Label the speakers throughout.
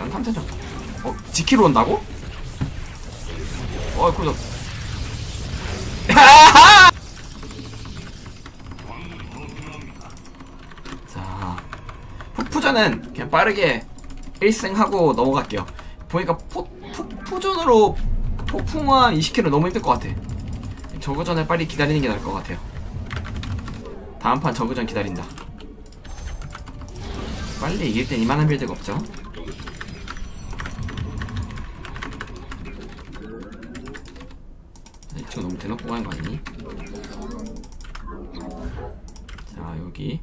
Speaker 1: 난 탐사정. 어, 지키러 온다고? 어, 그저. 자, 푸푸전은 그냥 빠르게 1승하고 넘어갈게요. 보니까 포, 푸푸전으로 폭풍화 20kg 너무 힘들 것 같아. 저거전을 빨리 기다리는 게 나을 것 같아요. 다음 판 저거전 기다린다. 빨리 이길 땐 이만한 빌드가 없죠. 이거 너무 대놓고 가는 거 아니니? 자 여기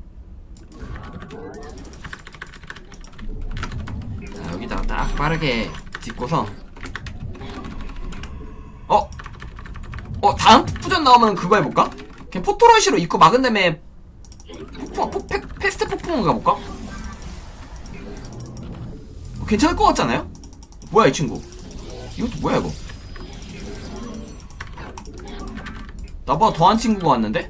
Speaker 1: 자 여기다가 딱 빠르게 짚고서 어? 어 다음 푸전 나오면 그거 해볼까? 그냥 포토로시로 입고 막은 다음에 폭풍, 폭, 패, 패스트 폭풍을 가볼까? 어, 괜찮을 것 같잖아요? 뭐야 이 친구 이것도 뭐야 이거 나보다 더한 친구가 왔는데?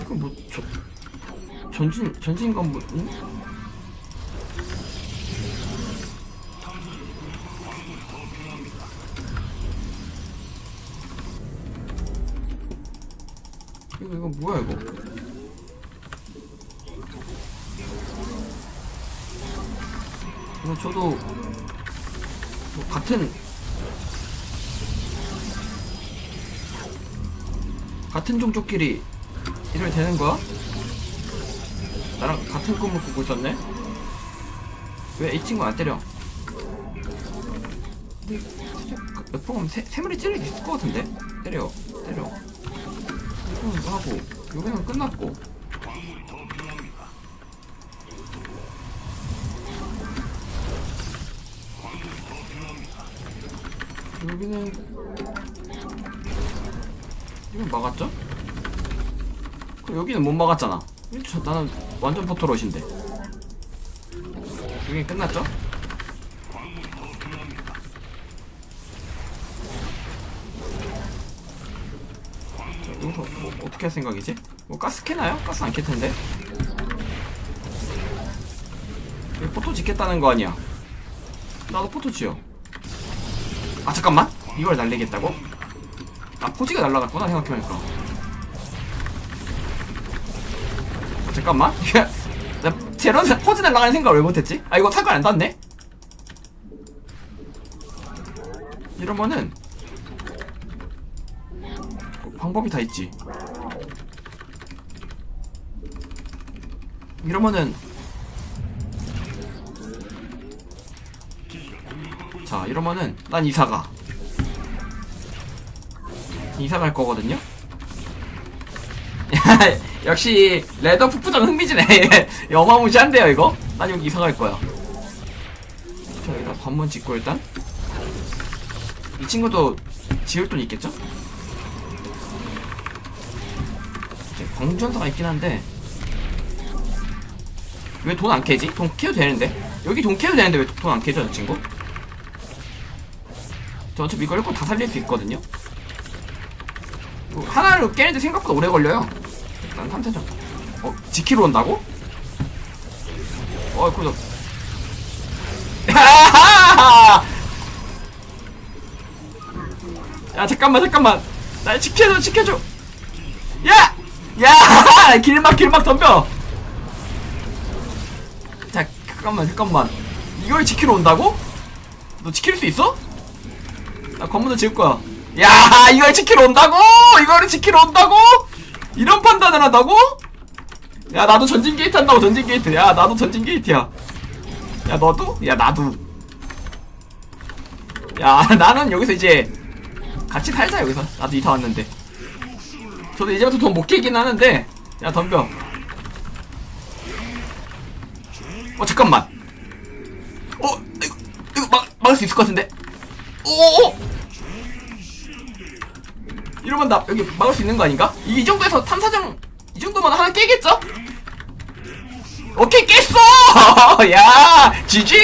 Speaker 1: 이거 뭐, 저, 전진, 전진건 뭐, 응? 이거, 이거 뭐야, 이거? 이거 저도, 뭐, 같은, 같은 종족끼리 이래 되는 거야? 나랑 같은 꿈을 꾸고 있었네? 왜 이 친구 안 때려? 근데 몇번 세, 세 마리 찔릴 수 있을 것 같은데? 때려 때려 이거는 하고 여기는 끝났고 여기는 이건 막았죠? 그럼 여기는 못 막았잖아. 저, 나는 완전 포토롯인데. 여기 끝났죠? 자, 여기서 뭐 어떻게 할 생각이지? 뭐 가스 캐나요? 가스 안캘 텐데. 여기 포토 짓겠다는 거 아니야? 나도 포토 지어. 아 잠깐만. 이걸 날리겠다고? 아 포지가 날라갔구나 생각해보니까. 잠깐만. 나 제로는 포즈 날라가는 생각을 왜 못했지? 아 이거 상관 안 닿네? 이러면은 어, 방법이 다 있지. 이러면은 자 이러면은 난 이사가 이사 갈 거거든요. 역시 레더 푸푸장 흥미지네 어마무시한데요 이거? 난 여기 이사 갈 거야 자 여기다 관문 짓고 일단 이 친구도 지을 돈 있겠죠? 광전사가 있긴 한데 왜 돈 안 캐지? 돈 캐도 되는데 여기 돈 캐도 되는데 왜 돈 안 캐죠 저 친구? 저 어차피 이거 1권 다 살릴 수 있거든요 이거 하나를 깨는데 생각보다 오래 걸려요 난 탐사정. 어, 지키러 온다고? 어, 그저. 야, 잠깐만, 잠깐만. 날 지켜줘, 지켜줘. 야! 야! 길막, 길막 덤벼! 자, 잠깐만, 잠깐만. 이걸 지키러 온다고? 너 지킬 수 있어? 나 건물도 지을 거야. 야, 이걸 지키러 온다고? 이거를 지키러 온다고? 이런 판단을 한다고? 야 나도 전진 게이트 한다고 전진 게이트 야 나도 전진 게이트야 야 너도? 야 나도 야 나는 여기서 이제 같이 살자 여기서 나도 이사 왔는데 저도 이제부터 돈 못 깨긴 하는데 야 덤벼 어 잠깐만 어 이거 이거 막, 막을 수 있을 것 같은데 오 오 이러면 나 여기 막을 수 있는 거 아닌가? 이, 이 정도에서 탐사정 이 정도면 하나 깨겠죠? 오케이 깼어! 야 지지!